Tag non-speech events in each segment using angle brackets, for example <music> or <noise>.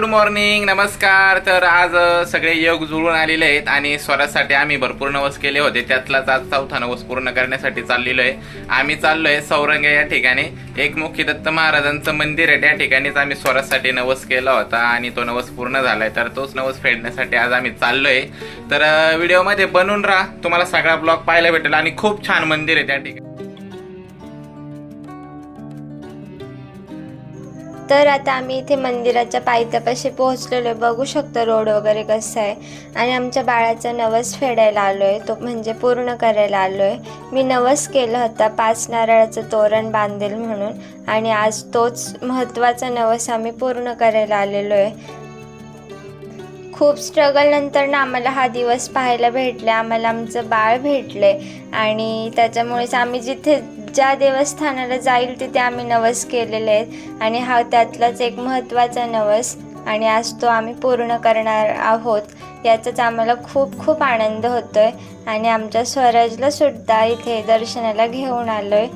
Good morning नमस्कार. तर आज सगळे योग जुळून आलेले आहेत आणि स्वरासाठी आम्ही भरपूर नवस केले होते. त्यातलाच आज चौथा नवस पूर्ण करण्यासाठी चाललेलो आहे. आम्ही चाललोय सौरंग या ठिकाणी. एक मुखी दत्त महाराजांचं मंदिर आहे. त्या ठिकाणीच आम्ही स्वरासाठी नवस केला होता आणि तो नवस पूर्ण झालाय. तर तोच नवस फेडण्यासाठी आज आम्ही चाललोय. तर व्हिडिओमध्ये बनून राहा. तुम्हाला सगळा ब्लॉग पाहायला भेटेल आणि खूप छान मंदिर आहे त्या ठिकाणी. तर आता आम्ही इथे मंदिराच्या पायथ्यापाशी पोहोचलेलो आहे. बघू शकतो रोड वगैरे कसं आहे. आणि आमच्या बाळाचा नवस फेडायला आलो आहे तो म्हणजे पूर्ण करायला आलो आहे मी नवस केला होता पाच नारळाचं तोरण बांधेल म्हणून. आणि आज तोच महत्त्वाचा नवस आम्ही पूर्ण करायला आलेलो आहे. खूप स्ट्रगल नंतर ना आम्हाला हा दिवस पाहायला भेटला. आम्हाला आमचं बाळ भेटले आणि त्याच्यामुळेच आम्ही जिथे ज्या देवस्थानाला जाईल तिथे आम्ही नवस केलेले आहेत. आणि हा त्यातलाच एक महत्त्वाचा नवस आणि आज तो आम्ही पूर्ण करणार आहोत याचाच आम्हाला खूप खूप आनंद होतो आहे आणि आमच्या स्वराजला सुद्धा इथे दर्शनाला घेऊन आलो आहे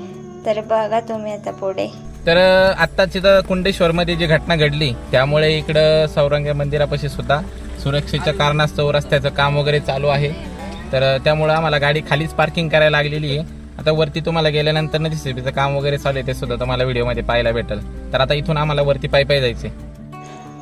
तर बघा तुम्ही आता पुढे. तर आत्ताच इथं कुंडेश्वरमध्ये जी घटना घडली त्यामुळे इकडं सौरंग मंदिरापाशी सुद्धा सुरक्षेच्या कारणास्तव रस्त्याचं काम वगैरे चालू आहे. तर त्यामुळं आम्हाला गाडी खालीच पार्किंग करायला लागलेली आहे. आता वरती तुम्हाला गेल्यानंतर ना सीबीचं काम वगैरे चालू आहे ते सुद्धा तुम्हाला व्हिडिओमध्ये पाहायला भेटेल. तर आता इथून आम्हाला वरती पायी पायी जायचे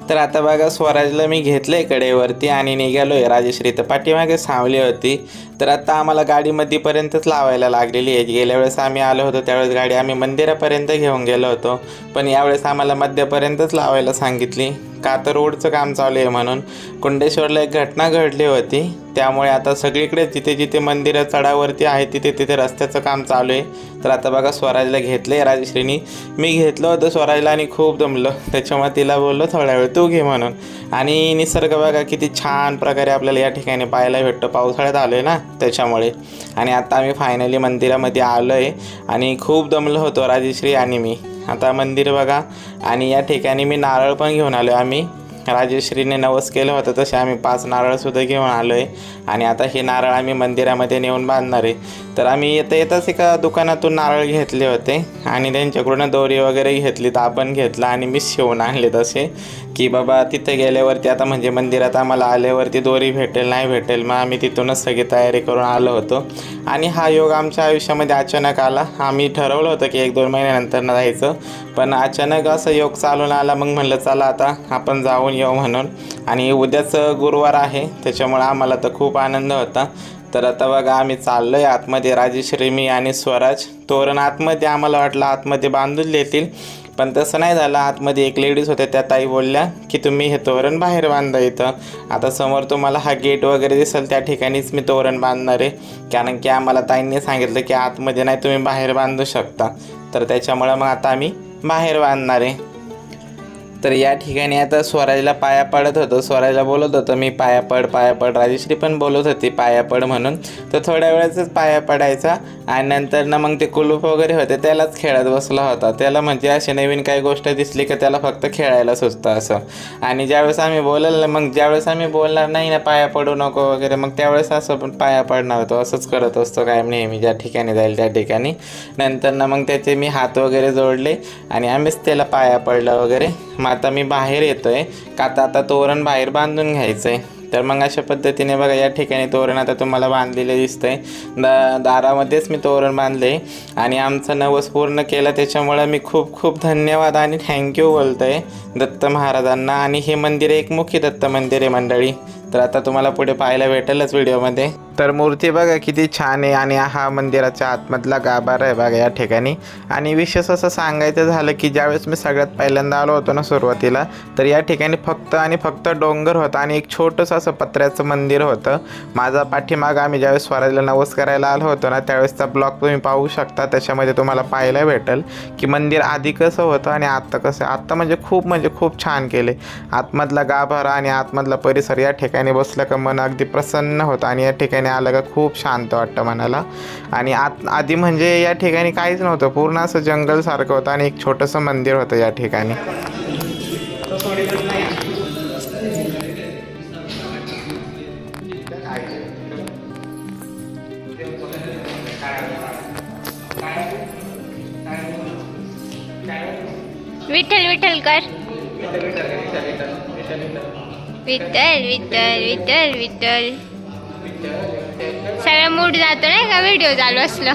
तर आता बघा स्वराजला मी घेतलंय कडेवरती आणि निघालोय. राजेश्री तर पाठीमागे सावली होती. तर आता आम्हाला गाडी मध्यपर्यंतच लावायला लागलेली आहे. गेल्या वेळेस आम्ही आलो होतो त्यावेळेस गाडी आम्ही मंदिरापर्यंत घेऊन गेलो होतो. पण यावेळेस आम्हाला मध्यपर्यंतच लावायला सांगितली. कातर रोडचं काम चालू आहे म्हणून. कुंडेश्वरला एक घटना घडली होती. त्यामुळे आता सगळीकडे जिथे जिथे मंदिरं चढावरती आहे तिथे तिथे रस्त्याचं काम चालू आहे. तर आता बघा स्वराजला घेतलं आहे राजश्रीनी. मी घेतलं होतं स्वराजला आणि खूप दमलं. त्याच्यामुळे तिला बोललो थोड्या वेळ तू घे म्हणून. आणि निसर्ग बघा किती छान प्रकारे आपल्याला या ठिकाणी पाहायला भेटतं. पावसाळ्यात आलो आहे ना त्याच्यामुळे. आणि आता आम्ही फायनली मंदिरामध्ये आलो आहे आणि खूप दमलो होतो राजश्री आणि मी. आता मंदिर बघा. आणि या ठिकाणी मी नारळ पण घेऊन आलो आम्ही राजेश्रीने नवस केलं होतं तसे आम्ही पाच नारळसुद्धा घेऊन आलो आहे आणि आता हे नारळ आम्ही मंदिरामध्ये नेऊन बांधणार आहे. तर आम्ही येता येताच एका दुकानातून नारळ घेतले होते आणि त्यांच्याकडून दोरी वगैरे घेतली तर आपण घेतला आणि मी शिवून आणले तसे की बाबा तिथे गेल्यावरती आता म्हणजे मंदिरात आम्हाला आल्यावरती दोरी भेटेल नाही भेटेल मग आम्ही तिथूनच सगळी तयारी करून आलो होतो. आणि हा योग आमच्या आयुष्यामध्ये अचानक आला. आम्ही ठरवलं होतं की एक दोन महिन्यानंतर न जायचं पण अचानक असं योग चालून आला. मग म्हणलं चला आता आपण जाऊन येऊ म्हणून. आणि उद्याच गुरुवार आहे त्याच्यामुळे आम्हाला तर खूप आनंद होता. तर आता बघा आम्ही चाललो आहे आतमध्ये. राजेश्री मी आणि स्वराज. तोरण आतमध्ये आम्हाला वाटलं आतमध्ये बांधून देतील. पण तसं नाही झालं. आतमध्ये एक लेडीज होत्या त्या ताई बोलल्या की तुम्ही हे तोरण बाहेर बांधा इथं. आता समोर तुम्हाला हा गेट वगैरे दिसेल त्या ठिकाणीच मी तोरण बांधणार आहे. कारण की आम्हाला ताईंनी सांगितलं की आतमध्ये नाही तुम्ही बाहेर बांधू शकता. तर त्याच्यामुळं मग आता आम्ही बाहेर बांधणार आहे. तर या ठिकाणी आता स्वराजला पाया पडत होतो. स्वराजला बोलत होतं मी पाया पड पाया पड. राजेश्री पण बोलत होती पाया पड म्हणून. तर थोड्या वेळातच पाया पडायचा आणि नंतर ना मग ते कुलूप वगैरे होते त्यालाच खेळत बसला होता. त्याला म्हणजे अशी नवीन काही गोष्ट दिसली की त्याला फक्त खेळायला सुचतं असं. आणि ज्यावेळेस आम्ही बोलायला मग ज्यावेळेस आम्ही बोलणार नाही ना पाया पडू नको वगैरे मग त्यावेळेस असं पण पाया पडणार होतो. असंच करत असतो काय नेहमी ज्या ठिकाणी जाईल त्या ठिकाणी. नंतर ना मग त्याचे मी हात वगैरे जोडले आणि आम्हीच त्याला पाया पडलं वगैरे. मग आता मी बाहेर येतो आहे का आता आता तोरण बाहेर बांधून घ्यायचं आहे तर मग अशा पद्धतीने बघा या ठिकाणी तोरण आता तुम्हाला बांधलेलं दिसतंय. दा दारामध्येच मी तोरण बांधले. आणि आमचं नवस पूर्ण केलं. त्याच्यामुळं मी खूप खूप धन्यवाद आणि थँक्यू बोलतो आहे दत्त महाराजांना. आणि हे मंदिर एक मुख्य दत्त मंदिर आहे मंडळी. तर आता तुम्हाला पुढे पाहायला भेटेलच व्हिडिओमध्ये. तर मूर्ती बघा किती छान आहे आणि हा मंदिराच्या आतमधला गाभारा आहे बघा या ठिकाणी. आणि विशेष असं सांगायचं झालं की ज्यावेळेस मी सगळ्यात पहिल्यांदा आलो होतो ना सुरुवातीला तर या ठिकाणी फक्त आणि फक्त डोंगर होता आणि एक छोटंसं असं पत्र्याचं मंदिर होतं. माझा पाठीमाग आम्ही ज्यावेळेस स्वराजला नवस करायला आलो होतो ना त्यावेळेसचा ब्लॉग तुम्ही पाहू शकता. त्याच्यामध्ये तुम्हाला पाहायला भेटेल की मंदिर आधी कसं होतं आणि आत्ता कसं आत्ता म्हणजे खूप म्हणजे खूप छान केले. आतमधला गाभारा आणि आतमधला परिसर या ठिकाणी बसलं का मन अगदी प्रसन्न होतं आणि या ठिकाणी आलं का खूप शांत वाटतं मनाला. आणि आत आधी म्हणजे या ठिकाणी काहीच नव्हतं पूर्ण असं जंगलसारखं होतं आणि एक छोटंसं मंदिर होतं या ठिकाणी. विठ्ठल विठ्ठल कर विठ्ठल विठ्ठल विठ्ठल विठ्ठल. सगळा मूड जातो नाही का? व्हिडिओ चालू असलं.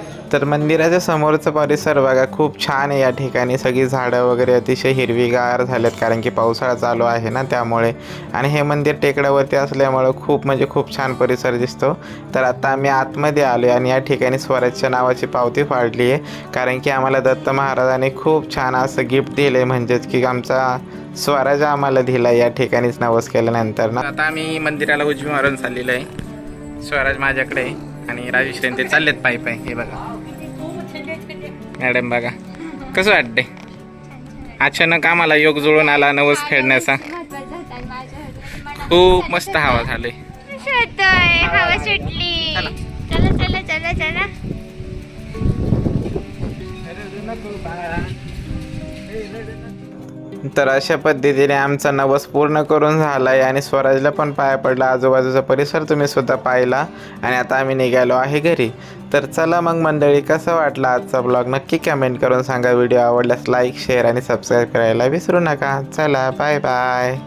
<laughs> <laughs> तर मंदिराच्या समोरचा परिसर बघा खूप छान आहे या ठिकाणी. सगळी झाडं वगैरे अतिशय हिरवीगार झालेत कारण की पावसाळा चालू आहे ना त्यामुळे. आणि हे मंदिर टेकड्यावरती असल्यामुळं खूप म्हणजे खूप छान परिसर दिसतो. तर आता आम्ही आतमध्ये आलो आणि या ठिकाणी स्वराजच्या नावाची पावती फाडली आहे. कारण की आम्हाला दत्त महाराजांनी खूप छान असं गिफ्ट दिलं आहे म्हणजेच की आमचा स्वराज आम्हाला दिला या ठिकाणीच नवस केल्यानंतर ना. आता आम्ही मंदिराला उजवी मारून चाललेलो आहे. स्वराज माझ्याकडे आहे आणि राजेश ते चाललेत पायी पाय. हे बघा. मॅडम बघा. कसं वाटते अचानक आम्हाला योग जुळून आला नवस खेळण्याचा. खूप मस्त हवा झाले. हवा सुटली. चला. चला चला चला तर अशा पद्धतीने आमचा नवस पूर्ण करून झाला आहे आणि स्वराजला पण पाया पडला. आजूबाजूचा परिसर तुम्ही सुद्धा पाहिला आणि आता आम्ही निघालो आहे घरी. तर चला मग मंडळी कसं वाटला आजचा ब्लॉग? नक्की कमेंट करून सांगा. व्हिडिओ आवडल्यास लाईक शेअर आणि सबस्क्राईब करायला विसरू नका. चला बाय बाय